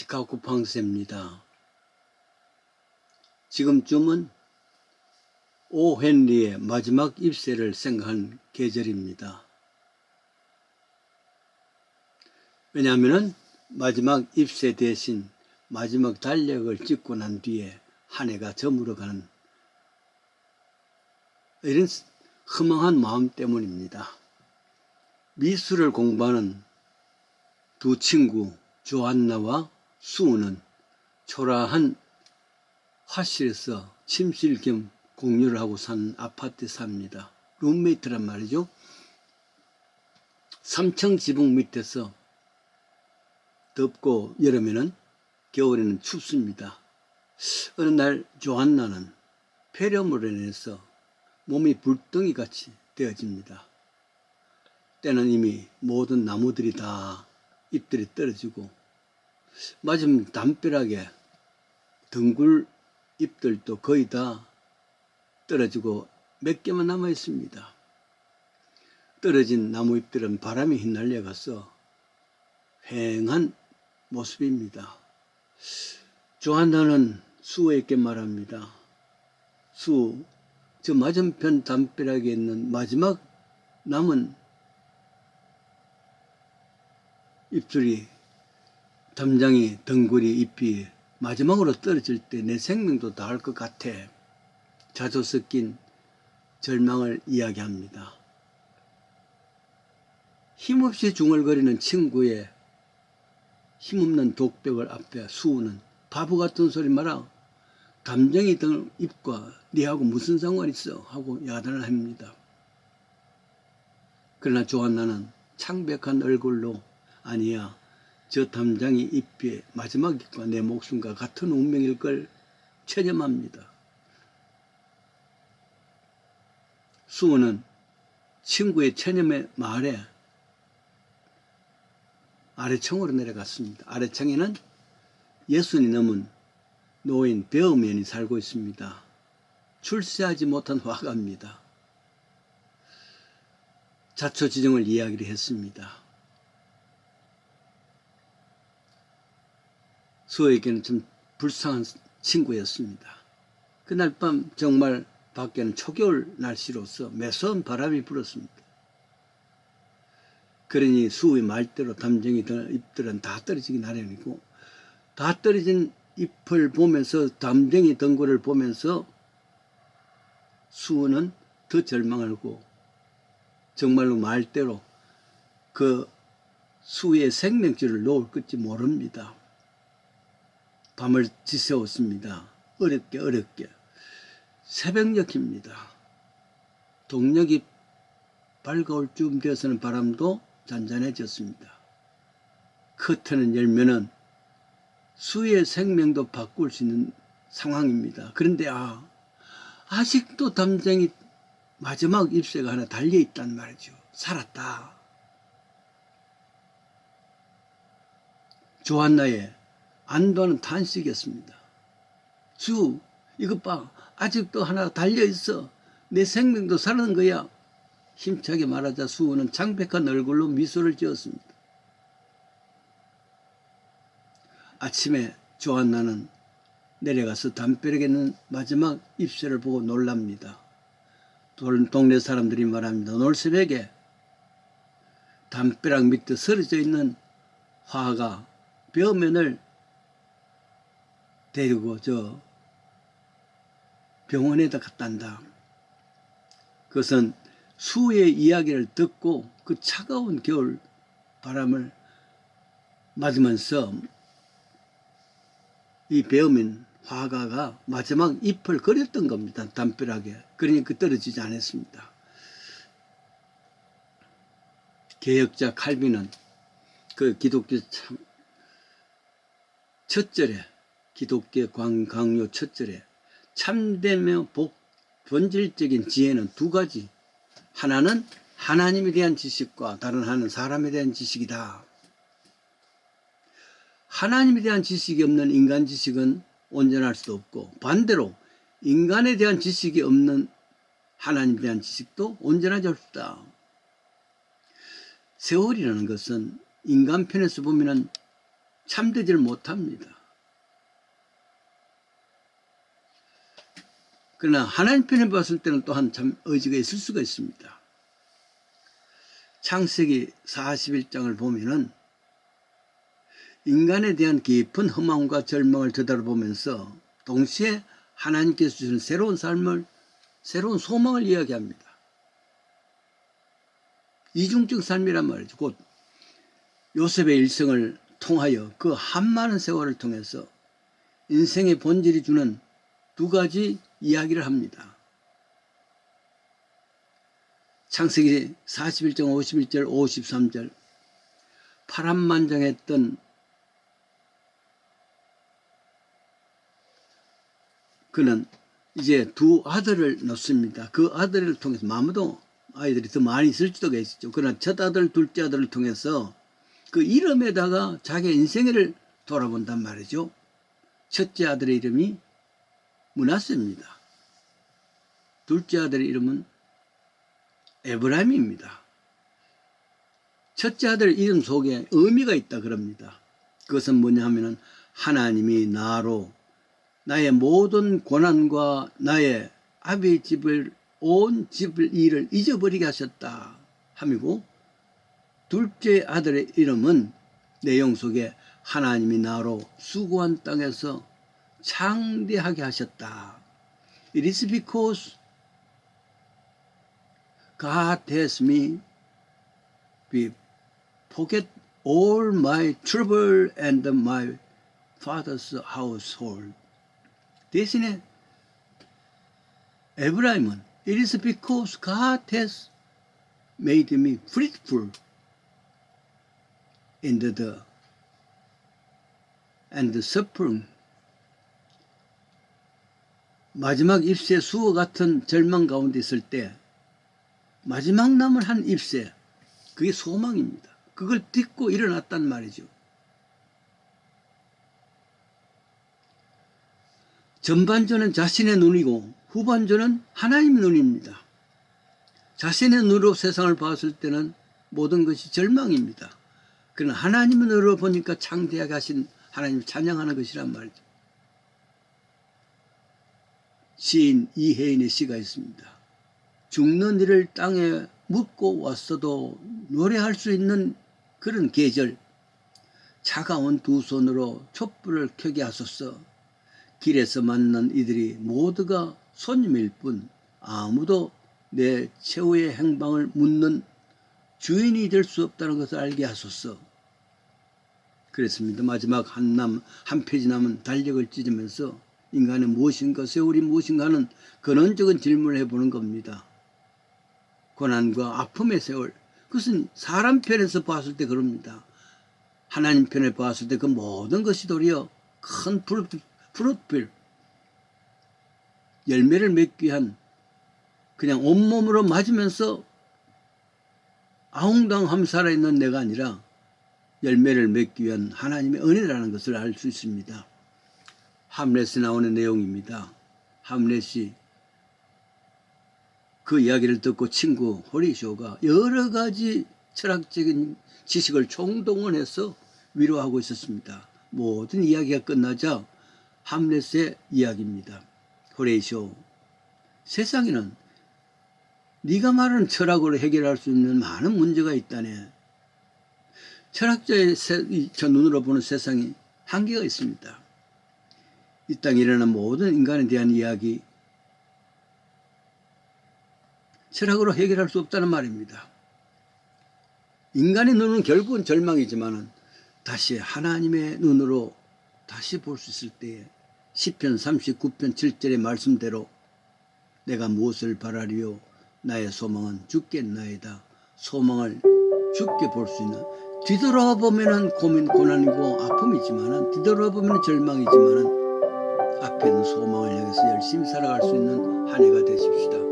시카고 팡스입니다. 지금쯤은 오 헨리의 마지막 입세를 생각한 계절입니다. 왜냐하면 마지막 입세 대신 마지막 달력을 찍고 난 뒤에 한 해가 저물어가는 이런 허망한 마음 때문입니다. 미술을 공부하는 두 친구 조안나와 수우는 초라한 화실에서 침실 겸 공유를 하고 사는 아파트에 삽니다. 룸메이트란 말이죠. 3층 지붕 밑에서 덥고 여름에는 겨울에는 춥습니다. 어느 날 조안나는 폐렴으로 인해서 몸이 불덩이 같이 되어집니다. 때는 이미 모든 나무들이 다 잎들이 떨어지고 맞으면 담벼락에 덩굴 잎들도 거의 다 떨어지고 몇 개만 남아 있습니다. 떨어진 나무 잎들은 바람에 휘날려 가서 휑한 모습입니다. 조한나는 수에게 말합니다. 수, 저 맞은편 담벼락에 있는 마지막 남은 잎들이 담장이 덩굴이 잎이 마지막으로 떨어질 때 내 생명도 다할 것 같아. 자주 섞인 절망을 이야기합니다. 힘없이 중얼거리는 친구의 힘없는 독백을 앞에 수우는 바보 같은 소리 마라. 감정이 든 입과 니하고 무슨 상관 있어? 하고 야단을 합니다. 그러나 조한나는 창백한 얼굴로 아니야. 저 담장이 잎의 마지막 잎과 내 목숨과 같은 운명일 걸 체념합니다. 수호는 친구의 체념의 말에 아래층으로 내려갔습니다. 아래층에는 예순이 넘은 노인 배우면이 살고 있습니다. 출세하지 못한 화가입니다. 자초지정을 이야기를 했습니다. 수호에게는 좀 불쌍한 친구였습니다. 그날 밤 정말 밖에는 초겨울 날씨로서 매서운 바람이 불었습니다. 그러니 수의 말대로 담정이 잎들은 다 떨어지기 나름이고 다 떨어진 잎을 보면서 담정이 덩굴을 보면서 수는 더 절망하고 정말로 말대로 그 수의 생명줄을 놓을 것지 모릅니다. 밤을 지새웠습니다. 어렵게 어렵게. 새벽녘입니다. 동력이 밝아올 쯤 되어서는 바람도 잔잔해졌습니다. 커튼을 열면은 수의 생명도 바꿀 수 있는 상황입니다. 그런데 아 아직도 담장이 마지막 잎새가 하나 달려 있단 말이죠. 살았다. 조한나의 안도하는 탄식이었습니다. 주, 이것 봐. 아직도 하나 달려 있어. 내 생명도 살아는 거야. 힘차게 말하자 수호는 창백한 얼굴로 미소를 지었습니다. 아침에 조한나는 내려가서 담벼락에 있는 마지막 잎새를 보고 놀랍니다. 동네 사람들이 말합니다. 오늘 새벽에 담벼락 밑에 쓰러져 있는 화가 벼면을 데리고 저 병원에다 갖다 한다. 그것은 수의 이야기를 듣고 그 차가운 겨울 바람을 맞으면서 이 배우민 화가가 마지막 잎을 그렸던 겁니다. 담벼락에. 그러니까 떨어지지 않았습니다. 개혁자 칼빈은 그 기독교 참, 첫 절에 기독교 광강요 첫 절에 참되며 복 본질적인 지혜는 두 가지. 하나는 하나님에 대한 지식과 다른 하나는 사람에 대한 지식이다. 하나님에 대한 지식이 없는 인간 지식은 온전할 수 없고 반대로 인간에 대한 지식이 없는 하나님에 대한 지식도 온전하지 없다. 세월이라는 것은 인간 편에서 보면은 참되질 못합니다. 그러나 하나님 편에 봤을 때는 또한 참 의지가 있을 수가 있습니다. 창세기 41장을 보면은 인간에 대한 깊은 허망과 절망을 되돌아보면서 동시에 하나님께서 주시는 새로운 삶을 새로운 소망을 이야기합니다. 이중적 삶이란 말이죠. 곧 요셉의 일생을 통하여 그 한 많은 세월을 통해서 인생의 본질이 주는 두 가지 이야기를 합니다. 창세기 41장 51절 53절 파란만장했던 그는 이제 두 아들을 낳습니다. 그 아들을 통해서 아무도 아이들이 더 많이 있을지도 계시죠. 그러나 첫 아들, 둘째 아들을 통해서 그 이름에다가 자기 인생을 돌아본단 말이죠. 첫째 아들의 이름이 문하세입니다. 둘째 아들의 이름은 에브라임입니다. 첫째 아들 이름 속에 의미가 있다 그럽니다. 그것은 뭐냐 하면은 하나님이 나로 나의 모든 고난과 나의 아비의 집을 온 집을 일을 잊어버리게 하셨다 함이고 둘째 아들의 이름은 내용 속에 하나님이 나로 수고한 땅에서 창대하게 하셨다. It is because God has me we forget all my trouble and my father's household. 대신에 에브라임은 It is because God has made me fruitful in the and the suffering. 마지막 잎새 수호 같은 절망 가운데 있을 때 마지막 남은 한 잎새 그게 소망입니다. 그걸 딛고 일어났단 말이죠. 전반전은 자신의 눈이고 후반전은 하나님의 눈입니다. 자신의 눈으로 세상을 봤을 때는 모든 것이 절망입니다. 그러나 하나님의 눈으로 보니까 창대하게 하신 하나님을 찬양하는 것이란 말이죠. 시인 이혜인의 시가 있습니다. 죽는 이를 땅에 묻고 왔어도 노래할 수 있는 그런 계절. 차가운 두 손으로 촛불을 켜게 하소서. 길에서 만난 이들이 모두가 손님일 뿐 아무도 내 최후의 행방을 묻는 주인이 될 수 없다는 것을 알게 하소서. 그랬습니다. 마지막 한 남, 한 페이지 남은 달력을 찢으면서 인간의 무엇인가, 세월이 무엇인가 하는 근원적인 질문을 해보는 겁니다. 고난과 아픔의 세월. 그것은 사람 편에서 봤을 때 그럽니다. 하나님 편에 봤을 때 그 모든 것이 도리어 큰 불, 프로필 열매를 맺기 위한 그냥 온몸으로 맞으면서 아웅당함 살아있는 내가 아니라 열매를 맺기 위한 하나님의 은혜라는 것을 알 수 있습니다. 함렛에 나오는 내용입니다. 함렛이 그 이야기를 듣고 친구 호리쇼가 여러 가지 철학적인 지식을 총동원해서 위로하고 있었습니다. 모든 이야기가 끝나자 함렛의 이야기입니다. 호레이쇼 세상에는 네가 말하는 철학으로 해결할 수 있는 많은 문제가 있다네. 철학자의 세, 저 눈으로 보는 세상이 한계가 있습니다. 이 땅에 일어난 모든 인간에 대한 이야기 철학으로 해결할 수 없다는 말입니다. 인간의 눈은 결국은 절망이지만은 다시 하나님의 눈으로 다시 볼 수 있을 때에 10편 39편 7절의 말씀대로 내가 무엇을 바라리요 나의 소망은 죽겠나이다 소망을 죽게 볼 수 있는 뒤돌아보면은 고민 고난이고 아픔이지만은 뒤돌아보면 절망이지만은 앞에는 소망을 향해서 열심히 살아갈 수 있는 한 해가 되십시다.